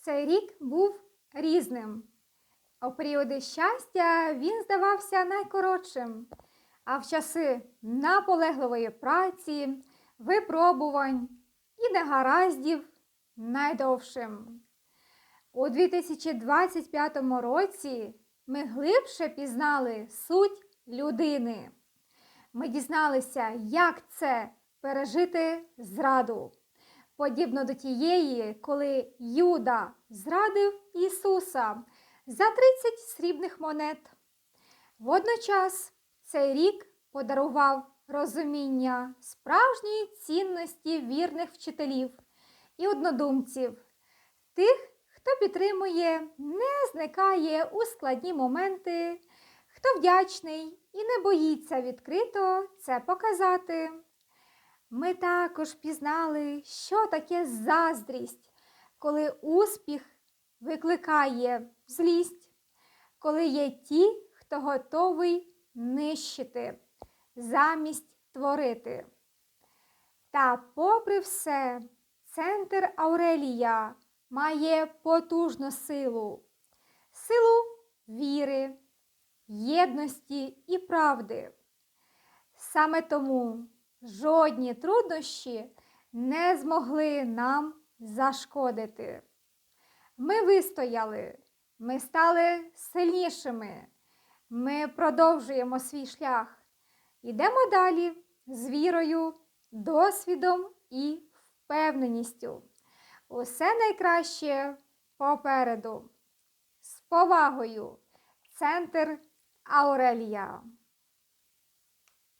цей рік був різним. У періоди щастя він здавався найкоротшим, а в часи наполегливої праці, випробувань і негараздів найдовшим. У 2025 році ми глибше пізнали суть людини. Ми дізналися, як це пережити зраду, подібно до тієї, коли Юда зрадив Ісуса за 30 срібних монет. Водночас цей рік подарував розуміння справжньої цінності вірних вчителів і однодумців, тих, хто підтримує, не зникає у складні моменти, хто вдячний і не боїться відкрито це показати. Ми також пізнали, що таке заздрість, коли успіх викликає злість, коли є ті, хто готовий нищити замість творити. Та, попри все, центр Аурелія має потужну силу, силу віри, єдності і правди. Саме тому жодні труднощі не змогли нам зашкодити. Ми вистояли, ми стали сильнішими, ми продовжуємо свій шлях. Йдемо далі з вірою, досвідом і впевненістю. Усе найкраще попереду. З повагою, центр Аурелія.